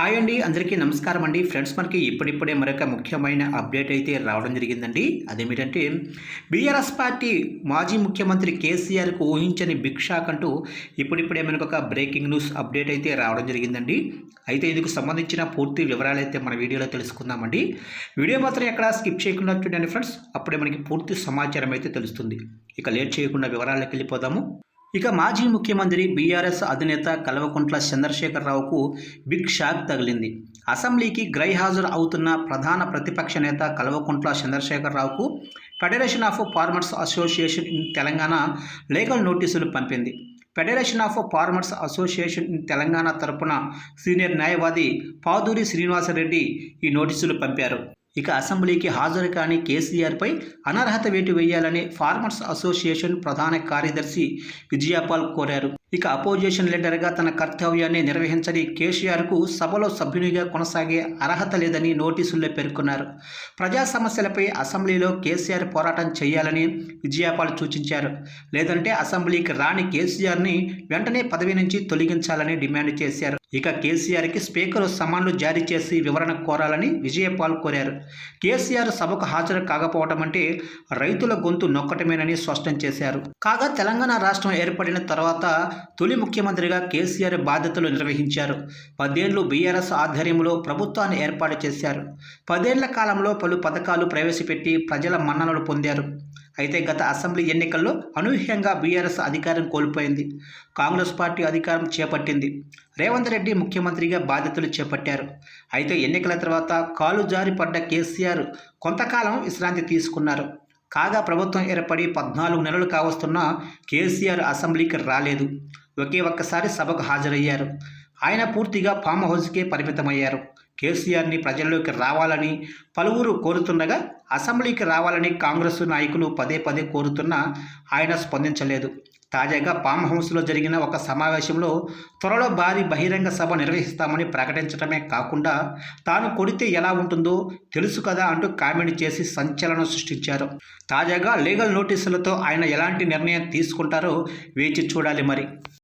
Hi అండి అందరికీ నమస్కారం అండి. ఫ్రెండ్స్ మనకి ఇప్పుడిప్పుడే మరొక ముఖ్యమైన అప్డేట్ అయితే రావడం జరిగిందండి. అదేమిటంటే బీఆర్ఎస్ పార్టీ మాజీ ముఖ్యమంత్రి కేసీఆర్కు ఊహించని బిగ్ షాక్ అంటూ ఇప్పుడిప్పుడే మనకు ఒక బ్రేకింగ్ న్యూస్ అప్డేట్ అయితే రావడం జరిగిందండి. అయితే ఇందుకు సంబంధించిన పూర్తి వివరాలు అయితే మన వీడియోలో తెలుసుకుందామండి. వీడియో మాత్రం ఎక్కడ స్కిప్ చేయకుండా చూడండి ఫ్రెండ్స్. అప్పుడే మనకి పూర్తి సమాచారం అయితే తెలుస్తుంది. ఇక లేట్ చేయకుండా వివరాలకు వెళ్ళిపోదాము. ఇక మాజీ ముఖ్యమంత్రి బీఆర్ఎస్ అధినేత కల్వకుంట్ల చంద్రశేఖరరావుకు బిగ్ షాక్ తగిలింది. అసెంబ్లీకి గ్రైహాజరు అవుతున్న ప్రధాన ప్రతిపక్ష నేత Kalvakuntla చంద్రశేఖరరావుకు federation of farmers association in Telangana legal నోటీసులు పంపింది. Federation of farmers association in Telangana తరపున సీనియర్ న్యాయవాది పాదూరి శ్రీనివాసరెడ్డి ఈ నోటీసులు పంపారు. ఇక అసెంబ్లీకి హాజరు కాని కేసీఆర్పై అనర్హత వేటు వేయాలని ఫార్మర్స్ అసోసియేషన్ ప్రధాన కార్యదర్శి విజయపాల్ కోరారు. ఇక అపోజిషన్ లీడర్గా తన కర్తవ్యాన్ని నిర్వహించని కేసీఆర్కు సభలో సభ్యునిగా కొనసాగే అర్హత లేదని నోటీసుల్లో పేర్కొన్నారు. ప్రజా సమస్యలపై అసెంబ్లీలో కేసీఆర్ పోరాటం చేయాలని విజయపాల్ సూచించారు. లేదంటే అసెంబ్లీకి రాని కేసీఆర్ని వెంటనే పదవి నుంచి తొలగించాలని డిమాండ్ చేశారు. ఇక కేసీఆర్కి స్పీకర్ సమన్లు జారీ చేసి వివరణ కోరాలని విజయపాల్ కోరారు. కేసీఆర్ సభకు హాజరు కాకపోవడం అంటే రైతుల గొంతు నొక్కటమేనని స్పష్టం చేశారు. కాగా తెలంగాణ రాష్ట్రం ఏర్పడిన తర్వాత తొలి ముఖ్యమంత్రిగా కేసీఆర్ బాధ్యతలు నిర్వహించారు. పదేళ్ళు బీఆర్ఎస్ ఆధ్వర్యంలో ప్రభుత్వాన్ని ఏర్పాటు చేశారు. పదేళ్ళ కాలంలో పలు పథకాలు ప్రవేశపెట్టి ప్రజల మన్ననలు పొందారు. అయితే గత అసెంబ్లీ ఎన్నికల్లో అనూహ్యంగా బీఆర్ఎస్ అధికారం కోల్పోయింది. కాంగ్రెస్ పార్టీ అధికారం చేపట్టింది. రేవంత్ రెడ్డి ముఖ్యమంత్రిగా బాధ్యతలు చేపట్టారు. అయితే ఎన్నికల తర్వాత కాలు జారి పడ్డ కేసీఆర్ కొంతకాలం విశ్రాంతి తీసుకున్నారు. కాగా ప్రభుత్వం ఏర్పడి పద్నాలుగు నెలలు కావస్తున్నా కేసీఆర్ అసెంబ్లీకి రాలేదు. ఒకే ఒక్కసారి సభకు హాజరయ్యారు. ఆయన పూర్తిగా ఫామ్ హౌస్కే పరిమితమయ్యారు. కేసీఆర్ని ప్రజల్లోకి రావాలని పలువురు కోరుతుండగా అసెంబ్లీకి రావాలని కాంగ్రెస్ నాయకులు పదే పదే కోరుతున్నా ఆయన స్పందించలేదు. తాజాగా ఫామ్ హౌస్లో జరిగిన ఒక సమావేశంలో త్వరలో భారీ బహిరంగ సభ నిర్వహిస్తామని ప్రకటించడమే కాకుండా తాను కొడితే ఎలా ఉంటుందో తెలుసు కదా అంటూ కామెంట్ చేసి సంచలనం సృష్టించారు. తాజాగా లీగల్ నోటీసులతో ఆయన ఎలాంటి నిర్ణయం తీసుకుంటారో వేచి చూడాలి మరి.